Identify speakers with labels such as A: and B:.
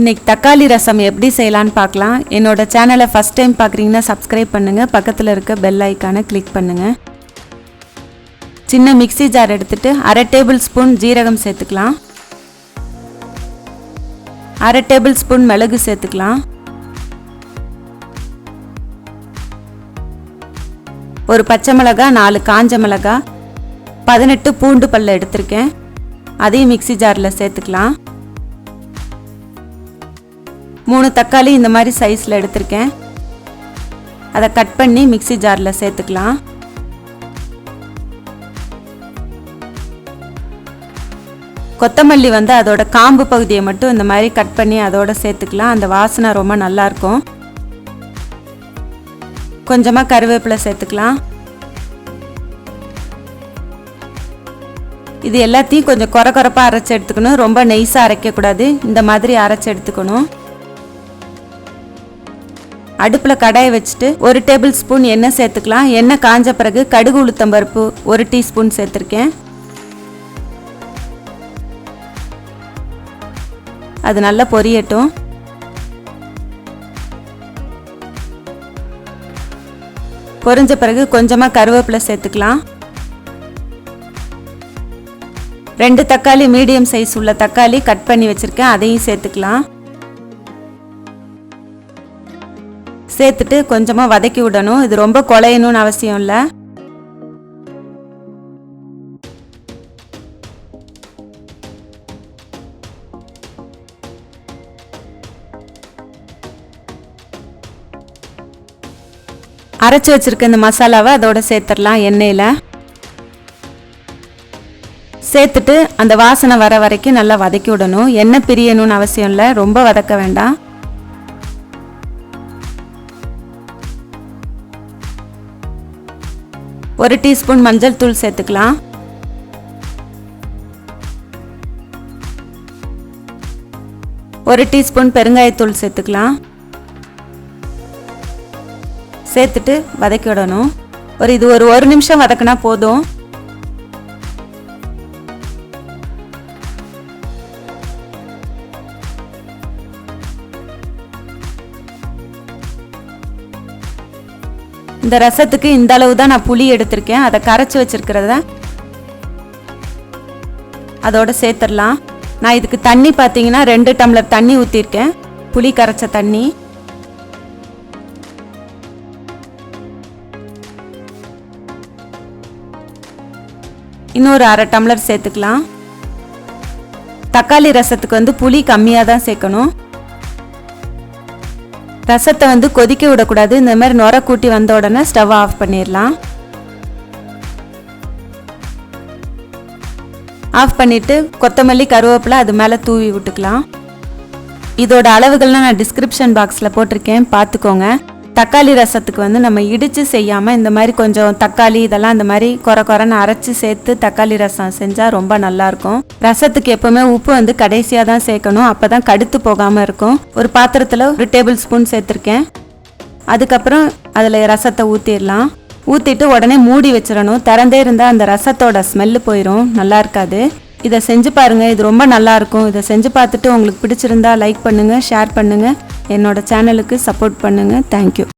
A: இன்னைக்கு தக்காளி ரசம் எப்படி செய்யலான்னு பார்க்கலாம். என்னோட சேனலை ஃபஸ்ட் டைம் பார்க்குறீங்கன்னா சப்ஸ்கிரைப் பண்ணுங்கள் பக்கத்தில் இருக்க பெல் ஐக்கானை கிளிக் பண்ணுங்கள் சின்ன மிக்ஸி ஜார் எடுத்துகிட்டு அரை டேபிள் ஸ்பூன் ஜீரகம் சேர்த்துக்கலாம். அரை டேபிள் ஸ்பூன் மிளகு சேர்த்துக்கலாம். ஒரு பச்சை மிளகா நாலு காஞ்ச மிளகாய் பதினெட்டு பூண்டு பல்ல எடுத்திருக்கேன். அதையும் மிக்ஸி ஜாரில் சேர்த்துக்கலாம். மூணு தக்காளி இந்த மாதிரி சைஸில் எடுத்திருக்கேன். அதை கட் பண்ணி மிக்ஸி ஜாரில் சேர்த்துக்கலாம். கொத்தமல்லி வந்து அதோட காம்பு பகுதியை மட்டும் இந்த மாதிரி கட் பண்ணி அதோட சேர்த்துக்கலாம். அந்த வாசனை ரொம்ப நல்லாயிருக்கும் கொஞ்சமாக கருவேப்பிலை சேர்த்துக்கலாம். இது எல்லாத்தையும் கொஞ்சம் குறை குறைப்பாக அரைச்சி எடுத்துக்கணும். ரொம்ப நெய்ஸாக அரைக்கக்கூடாது. இந்த மாதிரி அரைச்சி எடுத்துக்கணும். அடுப்பில் கடாயை வச்சுட்டு ஒரு டேபிள் ஸ்பூன் எண்ணெய் சேர்த்துக்கலாம். எண்ணெய் காஞ்ச பிறகு கடுகு உளுத்தம்பருப்பு ஒரு டீஸ்பூன் சேர்த்துருக்கேன். அது நல்லா பொரியட்டும். பொரிஞ்ச பிறகு கொஞ்சமாக கருவேப்பிலை சேர்த்துக்கலாம். ரெண்டு தக்காளி மீடியம் சைஸ் உள்ள தக்காளி கட் பண்ணி வச்சுருக்கேன். அதையும் சேர்த்துக்கலாம். சேர்த்துட்டு கொஞ்சமாக வதக்கி விடணும். இது ரொம்ப குழையணும்னு அவசியம் இல்லை. அரைச்சி வச்சிருக்க இந்த மசாலாவை அதோட சேர்த்துடலாம் எண்ணெயில். சேர்த்துட்டு அந்த வாசனை வர வரைக்கும் நல்லா வதக்கி விடணும். எண்ணெய் பிரியணும்னு அவசியம் இல்லை. ரொம்ப வதக்க வேண்டாம். ஒரு டீஸ்பூன் மஞ்சள் தூள் சேர்த்துக்கலாம். ஒரு டீஸ்பூன் பெருங்காயத்தூள் சேர்த்துக்கலாம். சேர்த்துட்டு வதக்கி விடணும். ஒரு இது ஒரு ஒரு நிமிஷம் வதக்கினா போதும். இந்த ரசத்துக்கு இந்த அளவு தான் நான் புளி எடுத்திருக்கேன். அதை கரைச்சி வச்சிருக்கிறத அதோட சேர்த்துடலாம். நான் இதுக்கு தண்ணி பார்த்தீங்கன்னா ரெண்டு டம்ளர் தண்ணி ஊற்றிருக்கேன் புளி கரைச்ச தண்ணி. இன்னொரு அரை டம்ளர் சேர்த்துக்கலாம். தக்காளி ரசத்துக்கு வந்து புளி கம்மியாக தான் சேர்க்கணும். ரசத்தை வந்து கொதிக்க விடக்கூடாது. இந்த மாதிரி நுர கூட்டி வந்த உடனே ஸ்டவ் ஆஃப் பண்ணிடலாம். ஆஃப் பண்ணிவிட்டு கொத்தமல்லி கருவேப்பிலை அது மேலே தூவி விட்டுக்கலாம். இதோட அளவுகள்லாம் நான் டிஸ்கிரிப்ஷன் பாக்ஸில் போட்டிருக்கேன். பார்த்துக்கோங்க. தக்காளி ரசத்துக்கு வந்து நம்ம இடித்து செய்யாமல் இந்த மாதிரி கொஞ்சம் தக்காளி இதெல்லாம் இந்த மாதிரி குறை குறைன்னு அரைச்சி சேர்த்து தக்காளி ரசம் செஞ்சால் ரொம்ப நல்லாயிருக்கும். ரசத்துக்கு எப்போவுமே உப்பு வந்து கடைசியாக தான் சேர்க்கணும். அப்போ தான் கடுத்து போகாமல் இருக்கும். ஒரு பாத்திரத்தில் ஒரு டேபிள் ஸ்பூன் சேர்த்துருக்கேன். அதுக்கப்புறம் அதில் ரசத்தை ஊற்றிடலாம் ஊற்றிட்டு உடனே மூடி வச்சிடணும். திறந்தே இருந்தால் அந்த ரசத்தோட ஸ்மெல்லு போயிடும் நல்லா இருக்காது. இதை செஞ்சு பாருங்கள் இது ரொம்ப நல்லாயிருக்கும் இதை செஞ்சு பார்த்துட்டு உங்களுக்கு பிடிச்சிருந்தா லைக் பண்ணுங்கள் ஷேர் பண்ணுங்கள் என்னோட சேனலுக்கு சப்போர்ட் பண்ணுங்கள் தேங்க்யூ